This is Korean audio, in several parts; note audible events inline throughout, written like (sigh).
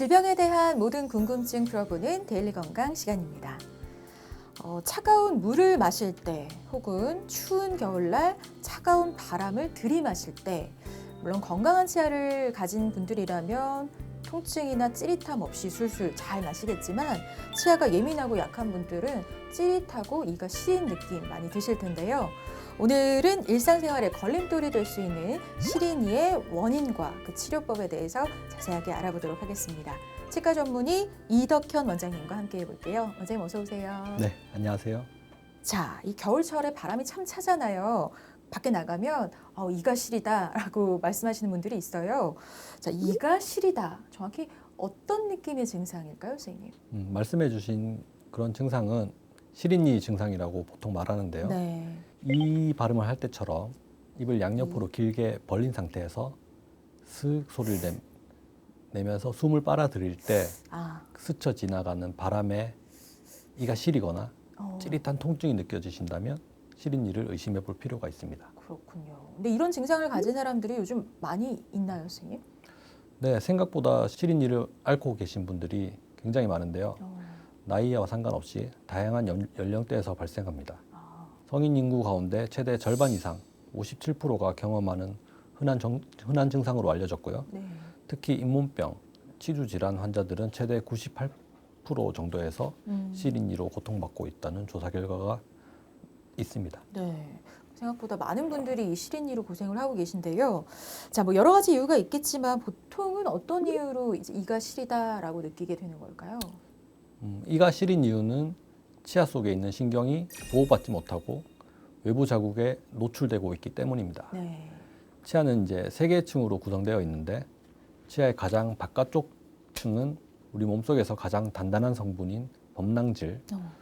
질병에 대한 모든 궁금증 풀어보는 데일리 건강 시간입니다. 어, 차가운 물을 마실 때 혹은 추운 겨울날 차가운 바람을 들이마실 때 물론 건강한 치아를 가진 분들이라면 통증이나 찌릿함 없이 술술 잘 마시겠지만 치아가 예민하고 약한 분들은 찌릿하고 이가 시린 느낌 많이 드실 텐데요. 오늘은 일상생활에 걸림돌이 될 수 있는 시린이의 원인과 그 치료법에 대해서 자세하게 알아보도록 하겠습니다. 치과 전문의 이덕현 원장님과 함께 해볼게요. 원장님 어서 오세요. 네, 안녕하세요. 자, 이 겨울철에 바람이 참 차잖아요. 밖에 나가면 어, 이가 시리다라고 (laughs) 말씀하시는 분들이 있어요. 자, 이가 시리다. 정확히 어떤 느낌의 증상일까요, 선생님? 음, 말씀해주신 그런 증상은 시린이 증상이라고 보통 말하는데요. 네. 이 발음을 할 때처럼 입을 양옆으로 음. 길게 벌린 상태에서 슥 소리를 내, 내면서 숨을 빨아들일 때 아, 스쳐 지나가는 바람에 이가 시리거나 어, 찌릿한 통증이 느껴지신다면 시린 이를 의심해 볼 필요가 있습니다. 그렇군요. 근데 이런 증상을 가진 사람들이 요즘 많이 있나요, 선생님? 네, 생각보다 시린 이를 앓고 계신 분들이 굉장히 많은데요. 어, 나이와 상관없이 다양한 연, 연령대에서 발생합니다. 아, 성인 인구 가운데 최대 절반 이상 57%가 경험하는 흔한, 정- 흔한 증상으로 알려졌고요. 네. 특히 잇몸병, 치주 질환 환자들은 최대 98% 정도에서 음, 시린이로 고통받고 있다는 조사 결과가 있습니다. 네. 생각보다 많은 분들이 이 시린이로 고생을 하고 계신데요. 자, 뭐 여러 가지 이유가 있겠지만 보통은 어떤 이유로 이제 이가 시리다라고 느끼게 되는 걸까요? 음, 이가 시린 이유는 치아 속에 있는 신경이 보호받지 못하고 외부 자국에 노출되고 있기 때문입니다. 네. 치아는 이제 세 개의 층으로 구성되어 있는데 치아의 가장 바깥쪽 층은 우리 몸속에서 가장 단단한 성분인 범낭질, 어,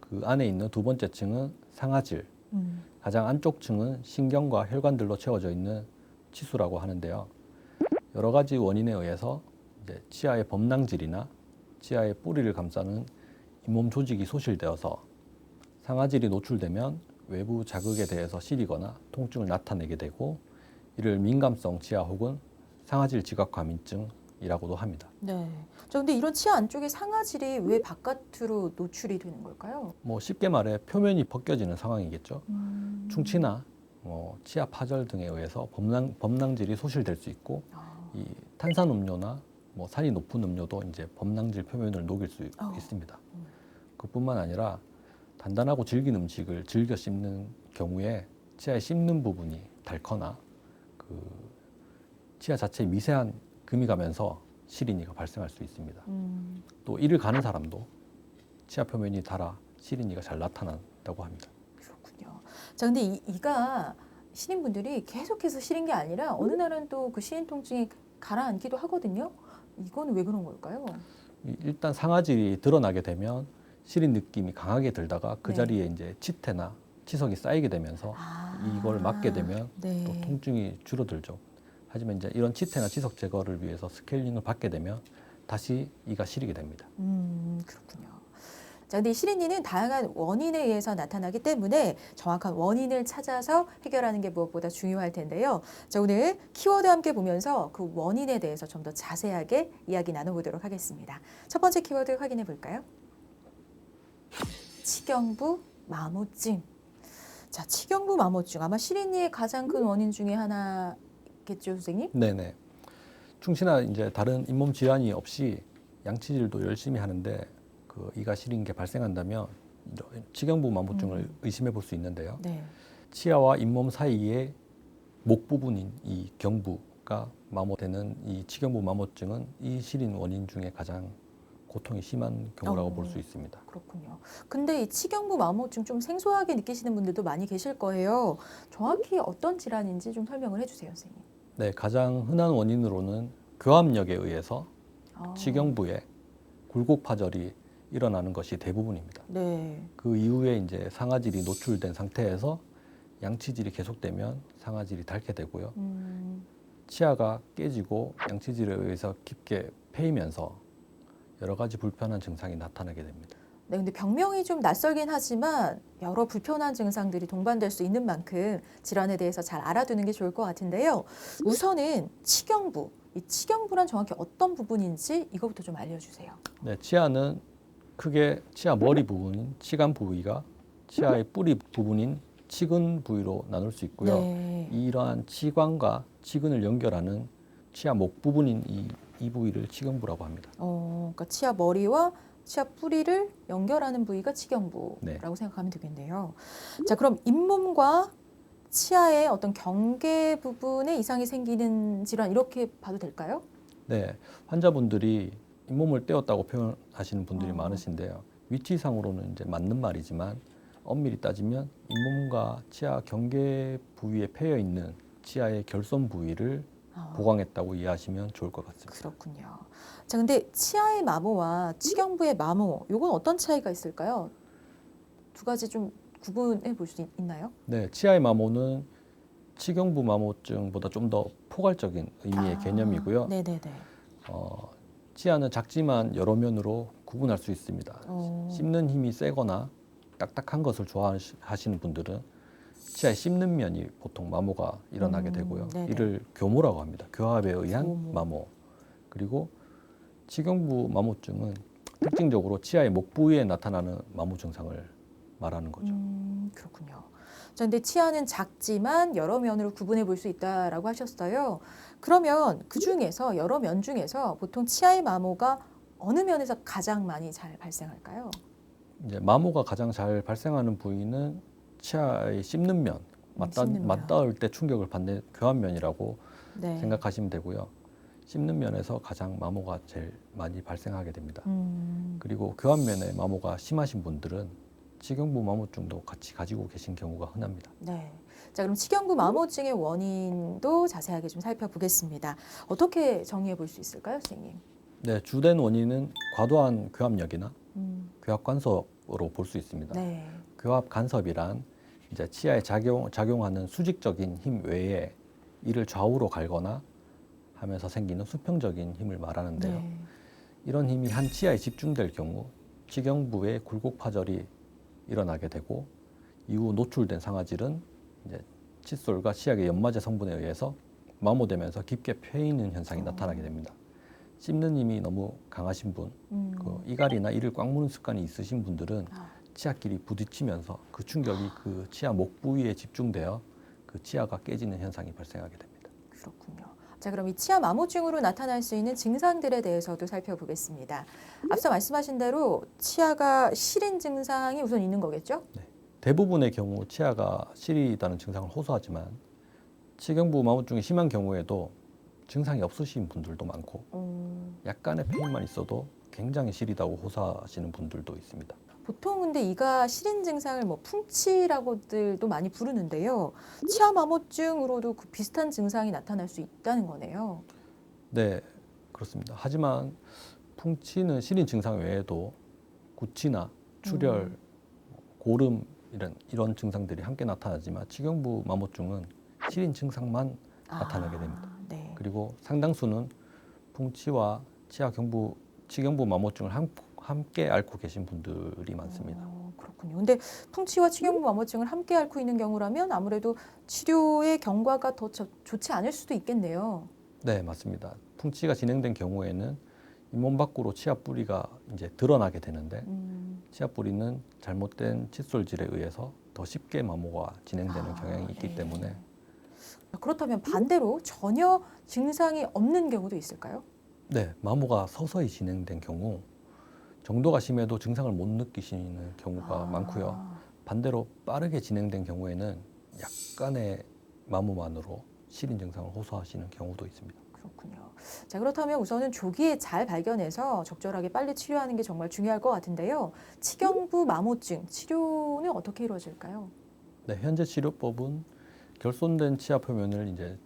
그 안에 있는 두 번째 층은 상아질, 음, 가장 안쪽 층은 신경과 혈관들로 채워져 있는 치수라고 하는데요. 여러 가지 원인에 의해서 이제 치아의 범낭질이나 치아의 뿌리를 감싸는 잇몸 조직이 소실되어서 상아질이 노출되면 외부 자극에 대해서 시리거나 통증을 나타내게 되고 이를 민감성 치아 혹은 상아질 지각 과민증이라고도 합니다. 네. 저 근데 이런 치아 안쪽에 상아질이 왜 바깥으로 노출이 되는 걸까요? 뭐 쉽게 말해 표면이 벗겨지는 상황이겠죠. 음, 충치나 뭐 치아 파절 등에 의해서 범낭, 범낭질이 소실될 수 있고 아, 이 탄산 음료나 뭐 살이 높은 음료도 이제 범낭질 표면을 녹일 수 어. 있습니다. 음. 그뿐만 아니라 단단하고 질긴 음식을 즐겨 씹는 경우에 치아에 씹는 부분이 닳거나 그 치아 자체에 미세한 금이 가면서 시린이가 발생할 수 있습니다. 음, 또 이를 가는 사람도 치아 표면이 닳아 시린이가 잘 나타난다고 합니다. 그렇군요. 자, 근데 이, 이가 시린 분들이 계속해서 시린 게 아니라 어느 날은 또 그 시린 통증이 가라앉기도 하거든요. 이건 왜 그런 걸까요? 이- 일단 상아질이 드러나게 되면 시린 느낌이 강하게 들다가 그 네. 자리에 이제 치태나 치석이 쌓이게 되면서 아, 이걸 막게 되면 네. 또 통증이 줄어들죠. 하지만 이제 이런 치태나 치석 제거를 위해서 스케일링을 받게 되면 다시 이가 시리게 됩니다. 음, 그렇군요. 자, 근데 이 시린이는 다양한 원인에 의해서 나타나기 때문에 정확한 원인을 찾아서 해결하는 게 무엇보다 중요할 텐데요. 자, 오늘 키워드 함께 보면서 그 원인에 대해서 좀 더 자세하게 이야기 나눠보도록 하겠습니다. 첫 번째 키워드 확인해 볼까요? 치경부 마모증. 자, 치경부 마모증 아마 시린이의 가장 큰 원인 중에 하나겠죠, 선생님? 네네. 충치나 이제 다른 잇몸 질환이 없이 양치질도 열심히 하는데 그 이가 시린 게 발생한다면 치경부 마모증을 음. 의심해 볼 수 있는데요. 네. 치아와 잇몸 사이에 목 부분인 이 경부가 마모되는 이 치경부 마모증은 이 시린 원인 중에 가장 고통이 심한 경우라고 어. 볼수 있습니다. 그렇군요. 근데 이 치경부 마모증 좀 생소하게 느끼시는 분들도 많이 계실 거예요. 정확히 어떤 질환인지 좀 설명을 해주세요, 선생님. 네, 가장 흔한 원인으로는 교합력에 의해서 아, 치경부에 굴곡 파절이 일어나는 것이 대부분입니다. 네. 그 이후에 이제 상아질이 노출된 상태에서 양치질이 계속되면 상아질이 닳게 되고요. 음, 치아가 깨지고 양치질에 의해서 깊게 패이면서 여러 가지 불편한 증상이 나타나게 됩니다. 네, 근데 병명이 좀 낯설긴 하지만 여러 불편한 증상들이 동반될 수 있는 만큼 질환에 대해서 잘 알아두는 게 좋을 것 같은데요. 우선은 치경부, 이 치경부란 정확히 어떤 부분인지 이거부터 좀 알려주세요. 네, 치아는 크게 치아 머리 부분인 치간 부위가 치아의 뿌리 부분인 치근 부위로 나눌 수 있고요. 네. 이러한 치관과 치근을 연결하는 치아 목 부분인 이, 이 부위를 치근부라고 합니다. 어, 그러니까 치아 머리와 치아 뿌리를 연결하는 부위가 치경부라고 네. 생각하면 되겠네요. 자, 그럼 잇몸과 치아의 어떤 경계 부분에 이상이 생기는 질환 이렇게 봐도 될까요? 네, 환자분들이 잇몸을 떼었다고 표현하시는 분들이 어. 많으신데요. 위치상으로는 이제 맞는 말이지만 엄밀히 따지면 잇몸과 치아 경계 부위에 패여 있는 치아의 결손 부위를 아, 보강했다고 이해하시면 좋을 것 같습니다. 그렇군요. 자, 근데 치아의 마모와 치경부의 마모, 요건 어떤 차이가 있을까요? 두 가지 좀 구분해 볼 수 있나요? 네, 치아의 마모는 치경부 마모증보다 좀 더 포괄적인 의미의 아, 개념이고요. 네네네. 어, 치아는 작지만 여러 면으로 구분할 수 있습니다. 어. 씹는 힘이 세거나 딱딱한 것을 좋아하시는 분들은 치아에 씹는 면이 보통 마모가 일어나게 음, 되고요. 네네. 이를 교모라고 합니다. 교합에 의한 교모. 마모. 그리고 치경부 마모증은 특징적으로 치아의 목 부위에 나타나는 마모 증상을 말하는 거죠. 음, 그렇군요. 자, 근데 치아는 작지만 여러 면으로 구분해 볼 수 있다라고 하셨어요. 그러면 그 중에서 여러 면 중에서 보통 치아의 마모가 어느 면에서 가장 많이 잘 발생할까요? 이제 마모가 가장 잘 발생하는 부위는 치아의 씹는 면, 맞닿, 씹는 면. 맞닿을 때 충격을 받는 교합면이라고 네. 생각하시면 되고요. 씹는 면에서 가장 마모가 제일 많이 발생하게 됩니다. 음, 그리고 교합면에 마모가 심하신 분들은 치경부 마모증도 같이 가지고 계신 경우가 흔합니다. 네. 자, 그럼 치경부 마모증의 원인도 자세하게 좀 살펴보겠습니다. 어떻게 정리해 볼 수 있을까요, 선생님? 네, 주된 원인은 과도한 교합력이나 음, 교합 간섭으로 볼 수 있습니다. 네. 교합 간섭이란 이제 치아에 작용, 작용하는 수직적인 힘 외에 이를 좌우로 갈거나 하면서 생기는 수평적인 힘을 말하는데요. 네. 이런 힘이 한 치아에 집중될 경우 치경부에 굴곡 파절이 일어나게 되고 이후 노출된 상아질은 이제 칫솔과 치약의 연마제 성분에 의해서 마모되면서 깊게 패이는 현상이 어. 나타나게 됩니다. 씹는 힘이 너무 강하신 분, 음, 그 이갈이나 이를 꽉 무는 습관이 있으신 분들은 아, 치아끼리 부딪히면서 그 충격이 그 치아 목 부위에 집중되어 그 치아가 깨지는 현상이 발생하게 됩니다. 그렇군요. 자, 그럼 이 치아 마모증으로 나타날 수 있는 증상들에 대해서도 살펴보겠습니다. 앞서 말씀하신 대로 치아가 시린 증상이 우선 있는 거겠죠? 대부분의 경우 치아가 시리다는 증상을 호소하지만 치경부 마모증이 심한 경우에도 증상이 없으신 분들도 많고 음, 약간의 페인만 있어도 굉장히 시리다고 호소하시는 분들도 있습니다. 보통 근데 이가 시린 증상을 뭐 풍치라고들도 많이 부르는데요. 치아 마모증으로도 그 비슷한 증상이 나타날 수 있다는 거네요. 네, 그렇습니다. 하지만 풍치는 시린 증상 외에도 구취나 출혈, 음. 고름 이런 이런 증상들이 함께 나타나지만 치경부 마모증은 시린 증상만 나타나게 됩니다. 아, 네. 그리고 상당수는 풍치와 치아 경부 치경부 마모증을 함, 함께 앓고 계신 분들이 많습니다. 어, 그렇군요. 근데 풍치와 치경부 마모증을 함께 앓고 있는 경우라면 아무래도 치료의 경과가 더 저- 좋지 않을 수도 있겠네요. 네, 맞습니다. 풍치가 진행된 경우에는 잇몸 밖으로 치아 뿌리가 이제 드러나게 되는데 음, 치아 뿌리는 잘못된 칫솔질에 의해서 더 쉽게 마모가 진행되는 아, 경향이 있기 네. 때문에 그렇다면 반대로 전혀 증상이 없는 경우도 있을까요? 네, 마모가 서서히 진행된 경우 정도가 심해도 증상을 못 느끼시는 경우가 아, 많고요. 반대로 빠르게 진행된 경우에는 약간의 마모만으로 시린 증상을 호소하시는 경우도 있습니다. 그렇군요. 자 그렇다면 우선은 조기에 잘 발견해서 적절하게 빨리 치료하는 게 정말 중요할 것 같은데요. 치경부 마모증 치료는 어떻게 이루어질까요? 네, 현재 치료법은 결손된 치아 표면을 이제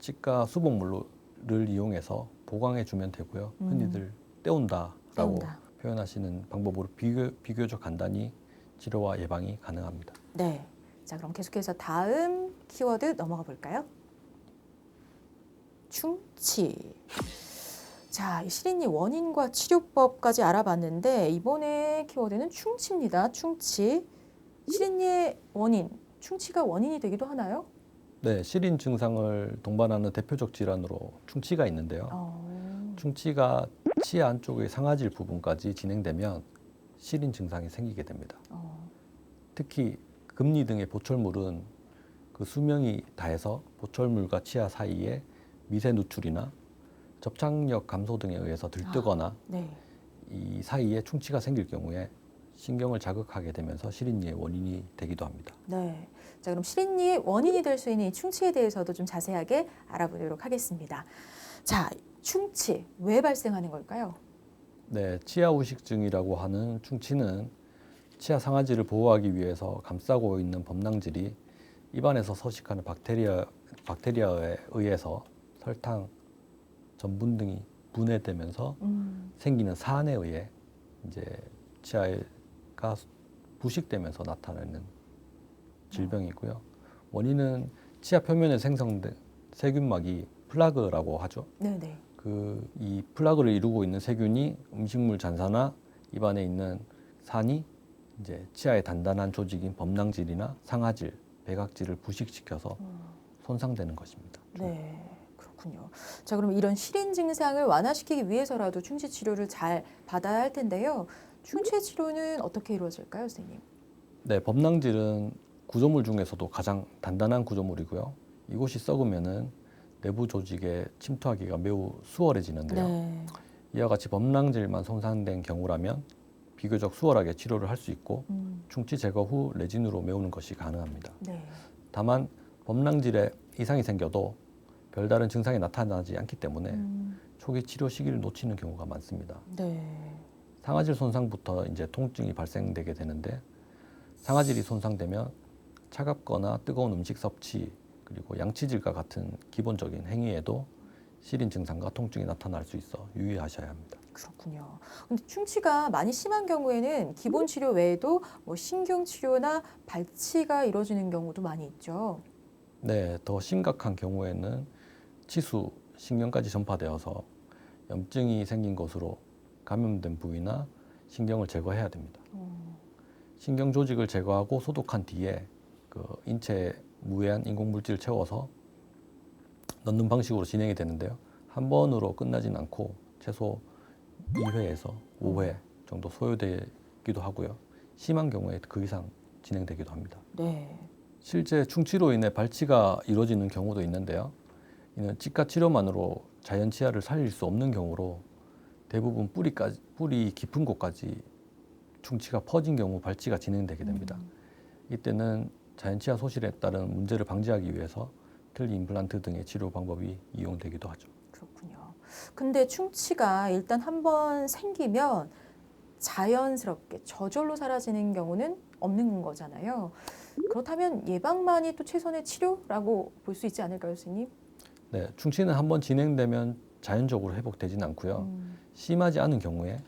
치과 수복물을 이용해서 보강해 주면 되고요. 음. 흔히들 떼온다라고 떼운다. 표현하시는 방법으로 비교, 비교적 간단히 치료와 예방이 가능합니다. 네. 자 그럼 계속해서 다음 키워드 넘어가 볼까요? 충치. 자, 이 시린이 원인과 치료법까지 알아봤는데 이번에 키워드는 충치입니다. 충치. 시린이의 원인, 충치가 원인이 되기도 하나요? 네, 시린 증상을 동반하는 대표적 질환으로 충치가 있는데요. 어, 충치가 치아 안쪽의 상아질 부분까지 진행되면 시린 증상이 생기게 됩니다. 어, 특히 금니 등의 보철물은 그 수명이 다해서 보철물과 치아 사이에 미세 누출이나 접착력 감소 등에 의해서 들뜨거나 네. 이 사이에 충치가 생길 경우에 신경을 자극하게 되면서 시린니의 원인이 되기도 합니다. 네. 자, 그럼 시린니의 원인이 될 수 있는 이 충치에 대해서도 좀 자세하게 알아보도록 하겠습니다. 자, 충치 왜 발생하는 걸까요? 네, 치아 우식증이라고 하는 충치는 치아 상아지를 보호하기 위해서 감싸고 있는 범낭질이 입안에서 서식하는 박테리아 박테리아에 의해서 설탕, 전분 등이 분해되면서 음, 생기는 사안에 의해 이제 치아가 부식되면서 나타나는 질병이고요. 원인은 치아 표면에 생성된 세균막이 플라그라고 하죠. 네, 네. 그 이 플라그를 이루고 있는 세균이 음식물 잔사나 입안에 있는 산이 이제 치아의 단단한 조직인 범낭질이나 상아질, 배각질을 부식시켜서 손상되는 것입니다. 네, 그렇군요. 자, 그럼 이런 시린 증상을 완화시키기 위해서라도 충치 치료를 잘 받아야 할 텐데요. 충치 치료는 어떻게 이루어질까요, 선생님? 네, 범낭질은 구조물 중에서도 가장 단단한 구조물이고요. 이곳이 썩으면은 내부 조직에 침투하기가 매우 수월해지는데요. 네. 이와 같이 범낭질만 손상된 경우라면 비교적 수월하게 치료를 할 수 있고 음, 충치 제거 후 레진으로 메우는 것이 가능합니다. 네. 다만 범낭질에 이상이 생겨도 별다른 증상이 나타나지 않기 때문에 음, 초기 치료 시기를 놓치는 경우가 많습니다. 네. 상아질 손상부터 이제 통증이 발생되게 되는데 상아질이 손상되면 차갑거나 뜨거운 음식 섭취 그리고 양치질과 같은 기본적인 행위에도 시린 증상과 통증이 나타날 수 있어 유의하셔야 합니다. 그렇군요. 근데 충치가 많이 심한 경우에는 기본 치료 외에도 뭐 신경 치료나 발치가 이루어지는 경우도 많이 있죠. 네, 더 심각한 경우에는 치수, 신경까지 전파되어서 염증이 생긴 것으로 감염된 부위나 신경을 제거해야 됩니다. 어, 신경 조직을 제거하고 소독한 뒤에 그 인체에 무해한 인공 물질을 채워서 넣는 방식으로 진행이 되는데요. 한 번으로 끝나진 않고 최소 2회에서 5회 정도 소요되기도 하고요. 심한 경우에 그 이상 진행되기도 합니다. 네. 실제 충치로 인해 발치가 이루어지는 경우도 있는데요. 이는 치과 치료만으로 자연 치아를 살릴 수 없는 경우로 대부분 뿌리까지 뿌리 깊은 곳까지 충치가 퍼진 경우 발치가 진행되게 됩니다. 음, 이때는 자연 치아 소실에 따른 문제를 방지하기 위해서 틀니 임플란트 등의 치료 방법이 이용되기도 하죠. 그렇군요. 근데 충치가 일단 한번 생기면 자연스럽게 저절로 사라지는 경우는 없는 거잖아요. 그렇다면 예방만이 또 최선의 치료라고 볼 수 있지 않을까요, 선생님? 네, 충치는 한번 진행되면 자연적으로 회복되지는 않고요. 음, 심하지 않은 경우에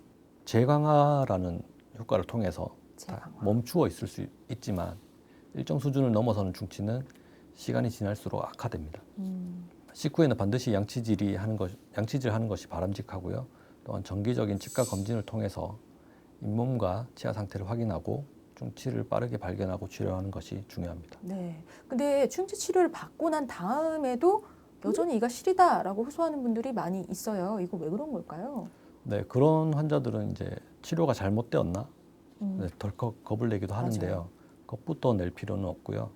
재강화라는 효과를 통해서 다 재강화. 멈추어 있을 수 있지만 일정 수준을 넘어서는 충치는 시간이 지날수록 악화됩니다. 음, 식후에는 반드시 양치질이 하는 것, 양치질 하는 것이 바람직하고요. 또한 정기적인 치과 검진을 통해서 잇몸과 치아 상태를 확인하고 충치를 빠르게 발견하고 치료하는 것이 중요합니다. 네. 근데 충치 치료를 받고 난 다음에도 여전히 이가 시리다라고 호소하는 분들이 많이 있어요. 이거 왜 그런 걸까요? 네, 그런 환자들은 이제 치료가 잘못되었나 음, 네, 덜컥 겁을 내기도 하는데요. 맞아요. 겁부터 낼 필요는 없고요.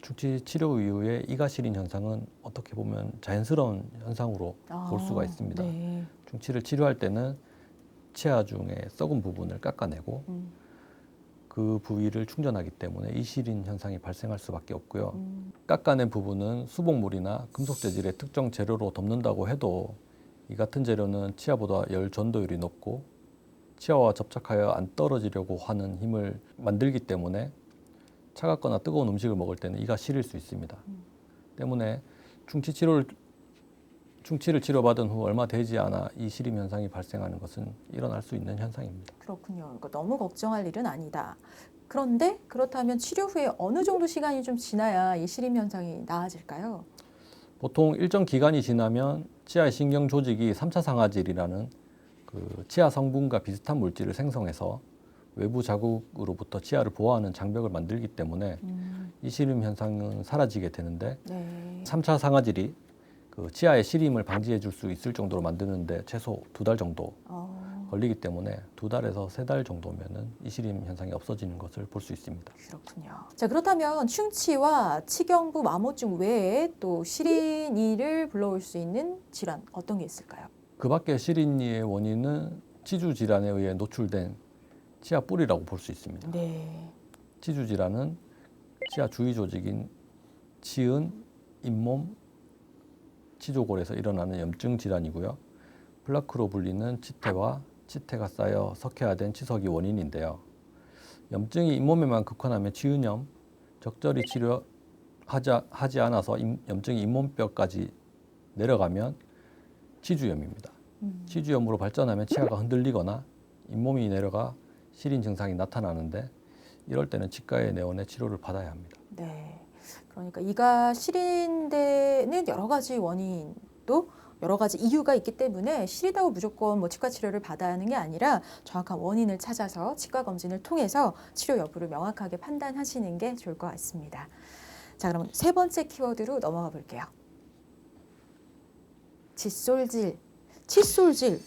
충치 치료 이후에 이가 시린 현상은 어떻게 보면 자연스러운 현상으로 볼 수가 있습니다. 네. 충치를 치료할 때는 치아 중에 썩은 부분을 깎아내고 음, 그 부위를 충전하기 때문에 이 시린 현상이 발생할 수밖에 없고요. 음, 깎아낸 부분은 수복물이나 금속 재질의 특정 재료로 덮는다고 해도 이 같은 재료는 치아보다 열 전도율이 높고 치아와 접착하여 안 떨어지려고 하는 힘을 만들기 때문에 차갑거나 뜨거운 음식을 먹을 때는 이가 시릴 수 있습니다. 음. 때문에 충치 치료를 충치를 치료받은 후 얼마 되지 않아 이 시림 현상이 발생하는 것은 일어날 수 있는 현상입니다. 그렇군요. 그러니까 너무 걱정할 일은 아니다. 그런데 그렇다면 치료 후에 어느 정도 시간이 좀 지나야 이 시림 현상이 나아질까요? 보통 일정 기간이 지나면 치아의 신경 조직이 3차 상아질이라는 그 치아 성분과 비슷한 물질을 생성해서 외부 자극으로부터 치아를 보호하는 장벽을 만들기 때문에 음, 이 시림 현상은 사라지게 되는데 네. 3차 상아질이 그 치아의 시림을 방지해 줄 수 있을 정도로 만드는데 최소 두 달 정도 어, 걸리기 때문에 두 달에서 세 달 정도면은 이 시림 현상이 없어지는 것을 볼 수 있습니다. 그렇군요. 자 그렇다면 충치와 치경부 마모증 외에 또 시린이를 불러올 수 있는 질환 어떤 게 있을까요? 그 밖에 시린이의 원인은 치주 질환에 의해 노출된 치아 뿌리라고 볼 수 있습니다. 네. 치주 질환은 치아 주위 조직인 치은, 잇몸, 치조골에서 일어나는 염증 질환이고요. 플라크로 불리는 치태와 치태가 쌓여 석회화된 치석이 원인인데요. 염증이 잇몸에만 극환하면 치은염, 적절히 치료하지 하지 않아서 임- 염증이 잇몸뼈까지 내려가면 치주염입니다. 음, 치주염으로 발전하면 치아가 흔들리거나 잇몸이 내려가 시린 증상이 나타나는데 이럴 때는 치과에 내원해 치료를 받아야 합니다. 네. 그러니까 이가 시린 데는 여러 가지 원인도 여러 가지 이유가 있기 때문에 시리다고 무조건 뭐 치과 치료를 받아야 하는 게 아니라 정확한 원인을 찾아서 치과 검진을 통해서 치료 여부를 명확하게 판단하시는 게 좋을 것 같습니다. 자, 그럼 세 번째 키워드로 넘어가 볼게요. 칫솔질, 칫솔질.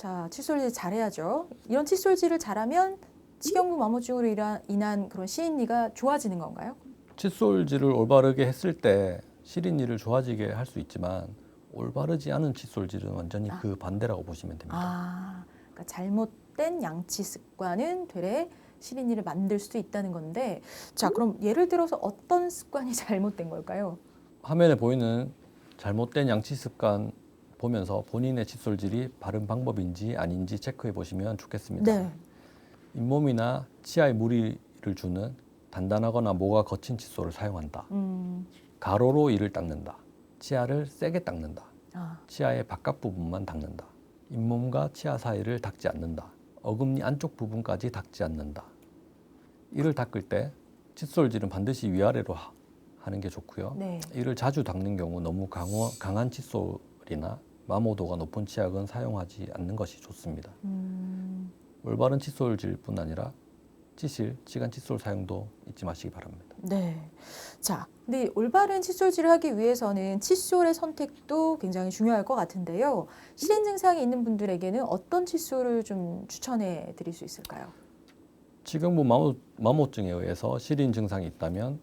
자, 칫솔질 잘해야죠. 이런 칫솔질을 잘하면 치경부 마모증으로 인한- 그런 시인리가 좋아지는 건가요? 칫솔질을 올바르게 했을 때 시린이를 좋아지게 할 수 있지만 올바르지 않은 칫솔질은 완전히 아. 그 반대라고 보시면 됩니다. 아, 그러니까 잘못된 양치 습관은 되레 시린이를 만들 수도 있다는 건데, 자, 그럼 예를 들어서 어떤 습관이 (laughs) 잘못된 걸까요? 화면에 보이는 잘못된 양치 습관 보면서 본인의 칫솔질이 바른 방법인지 아닌지 체크해 보시면 좋겠습니다. 네. 잇몸이나 치아에 무리를 주는 단단하거나 모가 거친 칫솔을 사용한다. 음, 가로로 이를 닦는다. 치아를 세게 닦는다. 아, 치아의 바깥 부분만 닦는다. 잇몸과 치아 사이를 닦지 않는다. 어금니 안쪽 부분까지 닦지 않는다. 이를 닦을 때 칫솔질은 반드시 위아래로 하- 하는 게 좋고요. 네. 이를 자주 닦는 경우 너무 강한 칫솔이나 마모도가 높은 치약은 사용하지 않는 것이 좋습니다. 음, 올바른 칫솔질뿐 아니라 치실, 치간 칫솔 사용도 잊지 마시기 바랍니다. 네. 자, 근데 올바른 칫솔질을 하기 위해서는 칫솔의 선택도 굉장히 중요할 것 같은데요. 시린 증상이 있는 분들에게는 어떤 칫솔을 좀 추천해 드릴 수 있을까요? 치경부 마모, 마모증에 의해서 시린 증상이 있다면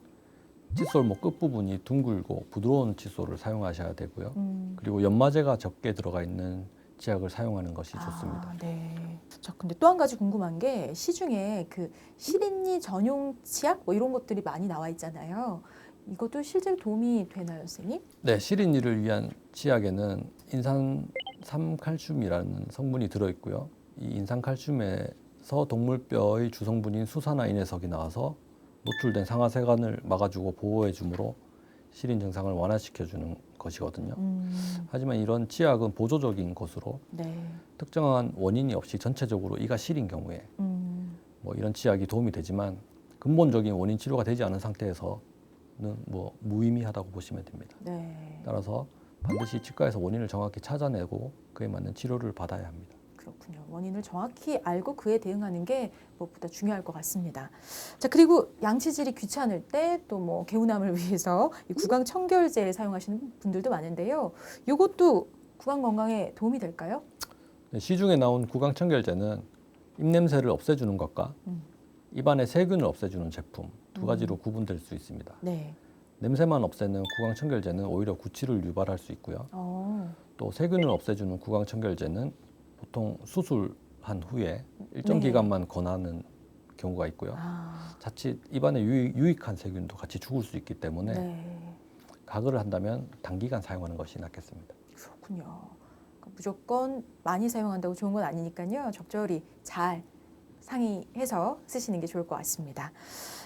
칫솔목 끝부분이 둥글고 부드러운 칫솔을 사용하셔야 되고요. 음. 그리고 연마제가 적게 들어가 있는 치약을 사용하는 것이 좋습니다. 아, 네. 자, 근데 또 한 가지 궁금한 게 시중에 그 시린니 전용 치약 뭐 이런 것들이 많이 나와 있잖아요. 이것도 실제로 도움이 되나요, 선생님? 네, 시린이를 위한 치약에는 인산 3칼슘이라는 성분이 들어 있고요. 이 인산 칼슘에서 동물뼈의 주성분인 수산화인 해석이 나와서 노출된 상하세관을 막아주고 보호해 주므로 시린 증상을 완화시켜 주는 것이거든요. 음, 하지만 이런 치약은 보조적인 것으로 네. 특정한 원인이 없이 전체적으로 이가 시린 경우에 음, 뭐 이런 치약이 도움이 되지만 근본적인 원인 치료가 되지 않은 상태에서는 뭐 무의미하다고 보시면 됩니다. 네. 따라서 반드시 치과에서 원인을 정확히 찾아내고 그에 맞는 치료를 받아야 합니다. 그렇군요. 원인을 정확히 알고 그에 대응하는 게 무엇보다 중요할 것 같습니다. 자, 그리고 양치질이 귀찮을 때 또 뭐 개운함을 (laughs) 위해서 이 구강 청결제를 사용하시는 분들도 많은데요. 이것도 구강 건강에 도움이 될까요? 네, 시중에 나온 구강 청결제는 입냄새를 없애주는 것과 음. 입안의 세균을 없애주는 제품 두 음. 가지로 구분될 수 있습니다. 네. 냄새만 없애는 구강 청결제는 오히려 구취를 유발할 수 있고요. 어, 또 세균을 없애주는 구강 청결제는 보통 수술한 후에 일정 네. 기간만 권하는 경우가 있고요. 아, 자칫 입안에 유익, 유익 한 세균도 같이 죽을 수 있기 때문에 네. 가글을 한다면 단기간 사용하는 것이 낫겠습니다. 그렇군요. 그러니까 무조건 많이 사용한다고 좋은 건 아니니까요. 적절히 잘 상의해서 쓰시는 게 좋을 것 같습니다.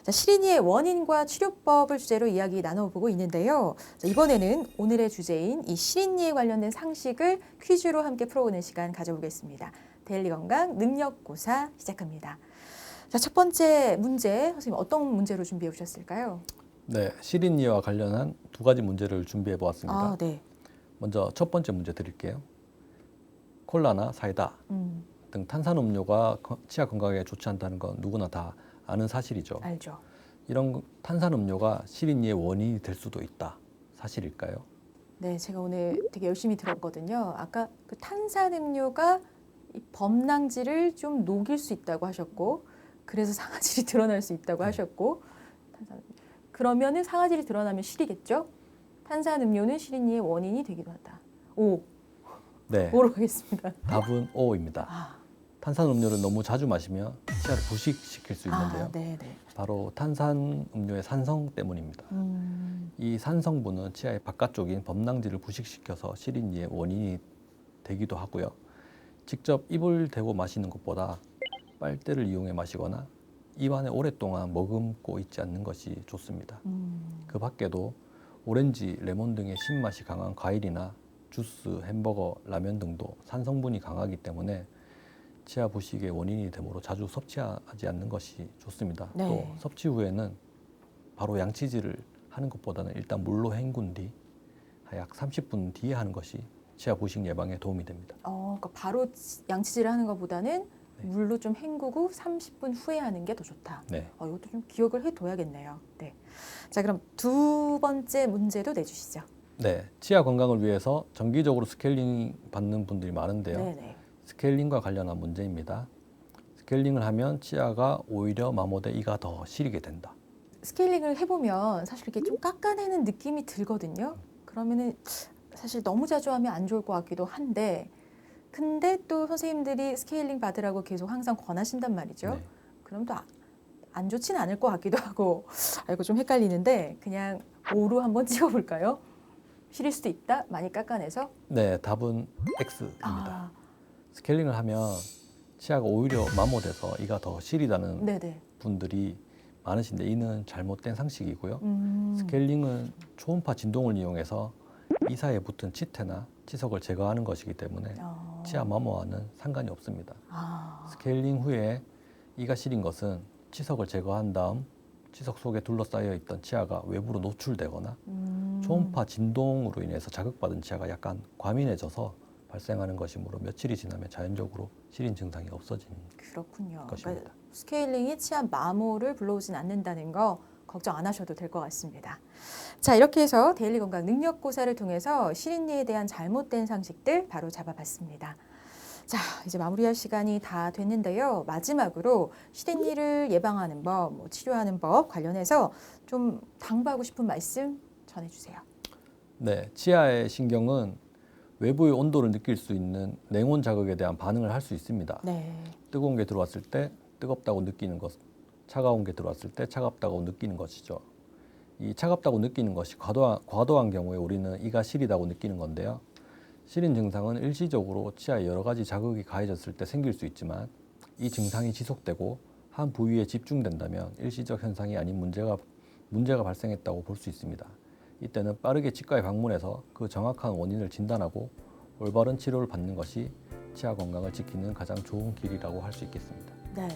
자, 시린이의 원인과 치료법을 주제로 이야기 나눠보고 있는데요. 자, 이번에는 오늘의 주제인 이 시린이에 관련된 상식을 퀴즈로 함께 풀어보는 시간 가져보겠습니다. 데일리 건강 능력고사 시작합니다. 자, 첫 번째 문제, 선생님 어떤 문제로 준비해 오셨을까요? 네, 시린이와 관련한 두 가지 문제를 준비해 보았습니다. 아, 네. 먼저 첫 번째 문제 드릴게요. 콜라나 사이다 음, 등 탄산 음료가 거- 치아 건강에 좋지 않다는 건 누구나 다 아는 사실이죠. 알죠. 이런 탄산 음료가 실인이의 원인이 될 수도 있다. 사실일까요? 네, 제가 오늘 되게 열심히 들었거든요. 아까 그 탄산 음료가 이 범랑질을 좀 녹일 수 있다고 하셨고, 그래서 상아질이 (laughs) 드러날 수 있다고 네. 하셨고, 탄산 그러면은 상아질이 드러나면 실이겠죠? 탄산 음료는 실인이의 원인이 되기도 한다. 오, 네, 오로 가겠습니다. 답은 O입니다. 아, 탄산음료를 너무 자주 마시면 치아를 부식시킬 수 있는데요. 아, 네, 네. 바로 탄산음료의 산성 때문입니다. 음, 이 산성분은 치아의 바깥쪽인 범랑질을 부식시켜서 실인이의 원인이 되기도 하고요. 직접 입을 대고 마시는 것보다 빨대를 이용해 마시거나 입안에 오랫동안 머금고 있지 않는 것이 좋습니다. 음, 그 밖에도 오렌지, 레몬 등의 신맛이 강한 과일이나 주스, 햄버거, 라면 등도 산성분이 강하기 때문에 치아 부식의 원인이 되므로 자주 섭취하지 않는 것이 좋습니다. 네. 또 섭취 후에는 바로 양치질을 하는 것보다는 일단 물로 헹군 뒤 약 30분 뒤에 하는 것이 치아 부식 예방에 도움이 됩니다. 어, 그러니까 바로 치- 양치질을 하는 것보다는 네. 물로 좀 헹구고 30분 후에 하는 게 더 좋다. 네. 어, 이것도 좀 기억을 해둬야겠네요. 네. 자, 그럼 두 번째 문제도 내주시죠. 네. 치아 건강을 위해서 정기적으로 스케일링 받는 분들이 많은데요. 네네. 스케일링과 관련한 문제입니다. 스케일링을 하면 치아가 오히려 마모돼 이가 더 시리게 된다. 스케일링을 해보면 사실 이렇게 좀 깎아내는 느낌이 들거든요. 그러면은 사실 너무 자주 하면 안 좋을 것 같기도 한데, 근데 또 선생님들이 스케일링 받으라고 계속 항상 권하신단 말이죠. 네. 그럼 또 안 좋진 않을 것 같기도 하고, 아, 이거 좀 헷갈리는데 그냥 오로 한번 (laughs) 찍어볼까요? 시릴 수도 있다. 많이 깎아내서. 네, 답은 X입니다. 아, 스케일링을 하면 치아가 오히려 마모돼서 이가 더 시리다는 네네. 분들이 많으신데 이는 잘못된 상식이고요. 음, 스케일링은 초음파 진동을 이용해서 이 사이에 붙은 치태나 치석을 제거하는 것이기 때문에 어, 치아 마모와는 상관이 없습니다. 아, 스케일링 후에 이가 시린 것은 치석을 제거한 다음 치석 속에 둘러싸여 있던 치아가 외부로 노출되거나 음, 초음파 진동으로 인해서 자극받은 치아가 약간 과민해져서 발생하는 것이므로 며칠이 지나면 자연적으로 시린 증상이 없어지는 그렇군요. 것입니다. 그러니까 스케일링이 치아 마모를 불러오진 않는다는 거 걱정 안 하셔도 될 것 같습니다. 자, 이렇게 해서 데일리 건강 능력고사를 통해서 시린니에 대한 잘못된 상식들 바로 잡아봤습니다. 자, 이제 마무리할 시간이 다 됐는데요. 마지막으로 시린니를 예방하는 법, 뭐 치료하는 법 관련해서 좀 당부하고 싶은 말씀 전해주세요. 네, 치아의 신경은 외부의 온도를 느낄 수 있는 냉온 자극에 대한 반응을 할 수 있습니다. 네, 뜨거운 게 들어왔을 때 뜨겁다고 느끼는 것, 차가운 게 들어왔을 때 차갑다고 느끼는 것이죠. 이 차갑다고 느끼는 것이 과도한, 과도한 경우에 우리는 이가 시리다고 느끼는 건데요. 시린 증상은 일시적으로 치아에 여러 가지 자극이 가해졌을 때 생길 수 있지만 이 증상이 지속되고 한 부위에 집중된다면 일시적 현상이 아닌 문제가 문제가 발생했다고 볼 수 있습니다. 이때는 빠르게 치과에 방문해서 그 정확한 원인을 진단하고 올바른 치료를 받는 것이 치아 건강을 지키는 가장 좋은 길이라고 할 수 있겠습니다. 네.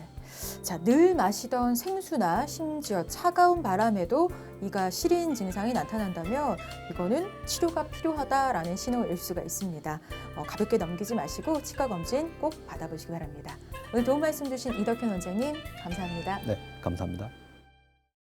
자, 늘 마시던 생수나 심지어 차가운 바람에도 이가 시린 증상이 나타난다면 이거는 치료가 필요하다라는 신호일 수가 있습니다. 어, 가볍게 넘기지 마시고 치과 검진 꼭 받아보시기 바랍니다. 오늘 도움 말씀 주신 이덕현 원장님 감사합니다. 네, 감사합니다.